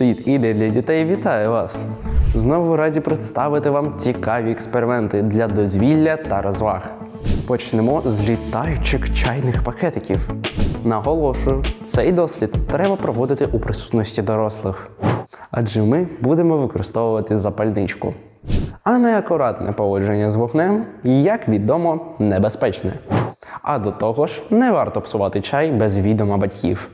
Світ іде для дітей вітаю вас! Знову раді представити вам цікаві експерименти для дозвілля та розваг. Почнемо з літаючих чайних пакетиків. Наголошую, цей дослід треба проводити у присутності дорослих, адже ми будемо використовувати запальничку. А неакуратне поводження з вогнем, як відомо, небезпечне. А до того ж, не варто псувати чай без відома батьків.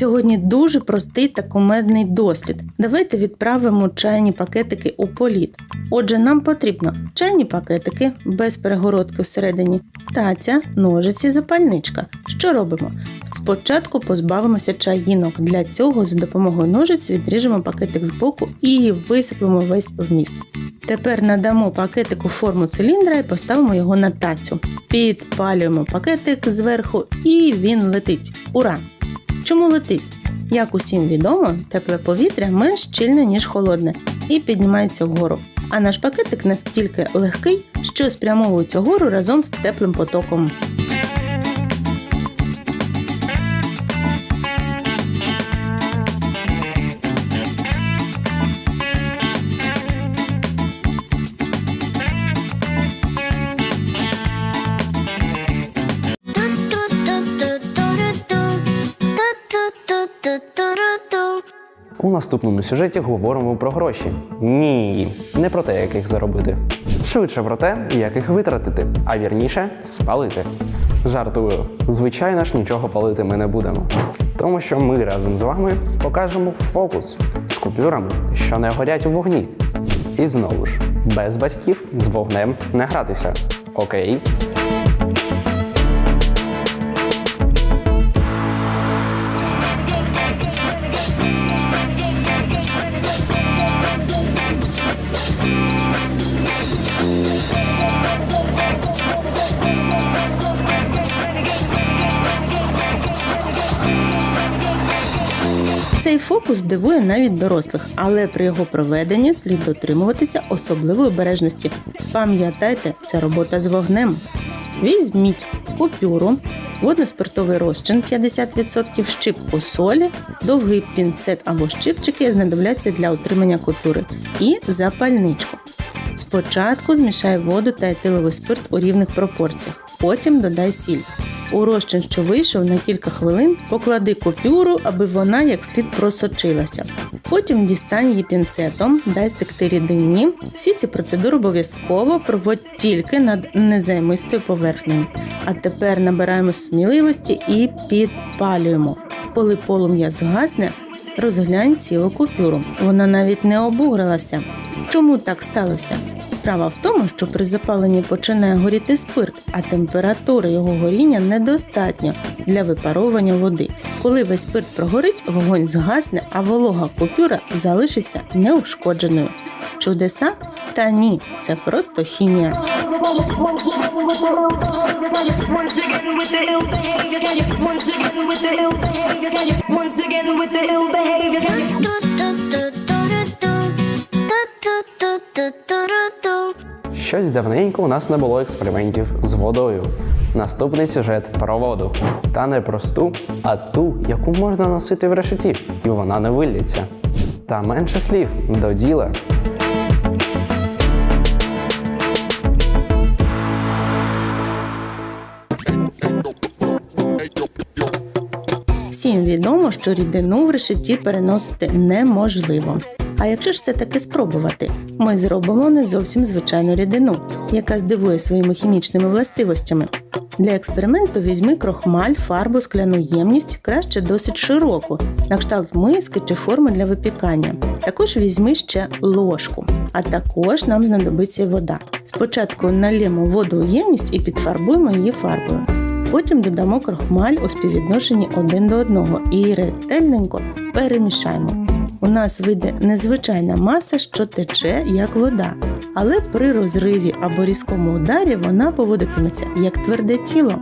Сьогодні дуже простий та кумедний дослід. Давайте відправимо чайні пакетики у політ. Отже, нам потрібно чайні пакетики без перегородки всередині, таця, ножиці, запальничка. Що робимо? Спочатку позбавимося чаїнок. Для цього за допомогою ножиць відріжемо пакетик з боку і висиплемо весь вміст. Тепер надамо пакетику форму циліндра і поставимо його на тацю. Підпалюємо пакетик зверху і він летить. Ура! Чому летить? Як усім відомо, тепле повітря менш щільне, ніж холодне, і піднімається вгору. А наш пакетик настільки легкий, що спрямовується вгору разом з теплим потоком. У наступному сюжеті говоримо про гроші. Ні, не про те, як їх заробити. Швидше про те, як їх витратити, а вірніше спалити. Жартую, звичайно ж, нічого палити ми не будемо. Тому що ми разом з вами покажемо фокус з купюрами, що не горять у вогні. І знову ж, без батьків з вогнем не гратися. Окей? Цей фокус дивує навіть дорослих, але при його проведенні слід дотримуватися особливої обережності. Пам'ятайте, це робота з вогнем. Візьміть купюру, водноспиртовий розчин 50%, щипку солі, довгий пінцет або щипчики знадобляться для отримання купюри і запальничку. Спочатку змішай воду та етиловий спирт у рівних пропорціях, потім додай сіль. У розчин, що вийшов на кілька хвилин, поклади купюру, аби вона як слід просочилася. Потім дістань її пінцетом, дай стекти рідині. Всі ці процедури обов'язково проводь тільки над незаймистою поверхнею. А тепер набираємо сміливості і підпалюємо. Коли полум'я згасне, розглянь цілу купюру. Вона навіть не обугрилася. Чому так сталося? Справа в тому, що при запаленні починає горіти спирт, а температури його горіння недостатньо для випаровування води. Коли весь спирт прогорить, вогонь згасне, а волога купюра залишиться неушкодженою. Чудеса? Та ні, це просто хімія. Once again with the ill behavior. Щось давненько у нас не було експериментів з водою. Наступний сюжет про воду. Та не просту, а ту, яку можна носити в решеті, і вона не виллється. Та менше слів до діла. Всім відомо, що рідину в решеті переносити неможливо. А якщо ж все таки спробувати, ми зробимо не зовсім звичайну рідину, яка здивує своїми хімічними властивостями. Для експерименту візьми крохмаль, фарбу, скляну ємність, краще досить широку, на кшталт миски чи форми для випікання. Також візьми ще ложку, а також нам знадобиться вода. Спочатку налємо воду у ємність і підфарбуємо її фарбою. Потім додамо крохмаль у співвідношенні один до одного і ретельненько перемішаємо. У нас вийде незвичайна маса, що тече як вода, але при розриві або різкому ударі вона поводитиметься як тверде тіло.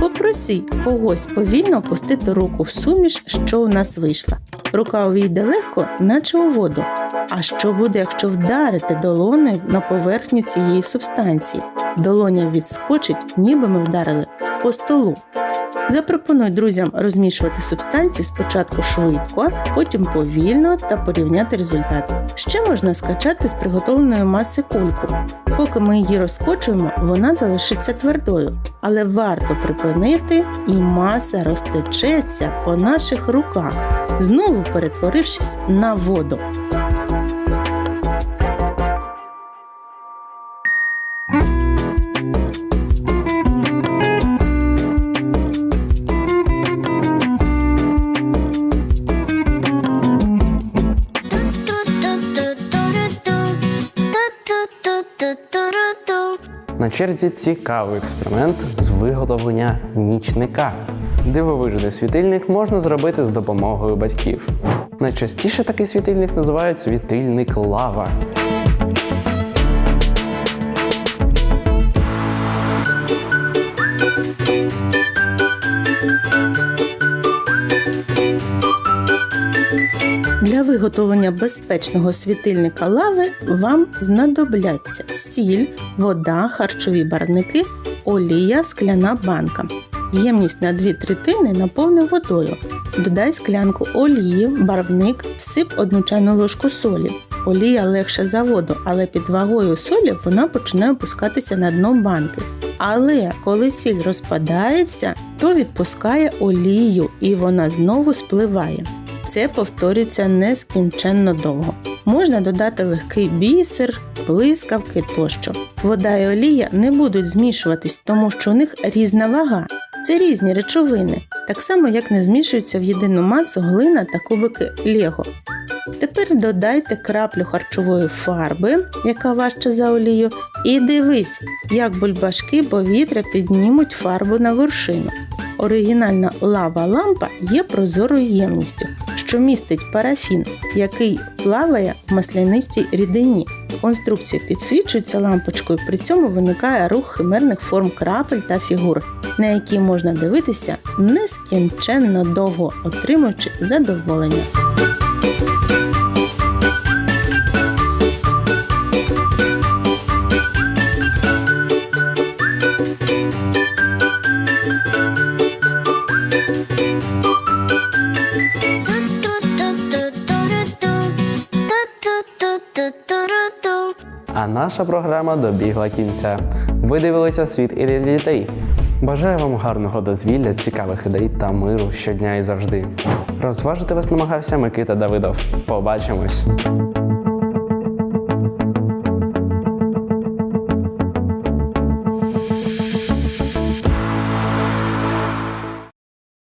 Попросі когось повільно опустити руку в суміш, що у нас вийшла. Рука увійде легко, наче у воду. А що буде, якщо вдарити долонею на поверхню цієї субстанції? Долоня відскочить, ніби ми вдарили по столу. Запропонуй друзям розмішувати субстанції спочатку швидко, потім повільно та порівняти результат. Ще можна скачати з приготовленої маси кульку. Поки ми її розкочуємо, вона залишиться твердою, але варто припинити, і маса розтечеться по наших руках, знову перетворившись на воду. На черзі цікавий експеримент з виготовлення нічника. Дивовижний світильник можна зробити з допомогою батьків. Найчастіше такий світильник називають світильник лава. Для виготовлення безпечного світильника лави вам знадобляться сіль, вода, харчові барвники, олія, скляна банка. Ємність на 2 третини наповни водою. Додай склянку олії, барвник, всип одну чайну ложку солі. Олія легша за воду, але під вагою солі вона починає опускатися на дно банки. Але коли сіль розпадається, то відпускає олію і вона знову спливає. Це повторюється нескінченно довго. Можна додати легкий бісер, блискавки тощо. Вода і олія не будуть змішуватись, тому що у них різна вага. Це різні речовини, так само як не змішуються в єдину масу глина та кубики Лего. Тепер додайте краплю харчової фарби, яка важча за олію, і дивись, як бульбашки повітря піднімуть фарбу на вершину. Оригінальна лава лампа є прозорою ємністю, що містить парафін, який плаває в маслянистій рідині. Конструкція підсвічується лампочкою, при цьому виникає рух химерних форм крапель та фігур, на які можна дивитися нескінченно довго, отримуючи задоволення. Наша програма добігла кінця. Ви дивилися світ і для дітей. Бажаю вам гарного дозвілля, цікавих ідей та миру щодня і завжди. Розважити вас намагався Микита Давидов. Побачимось!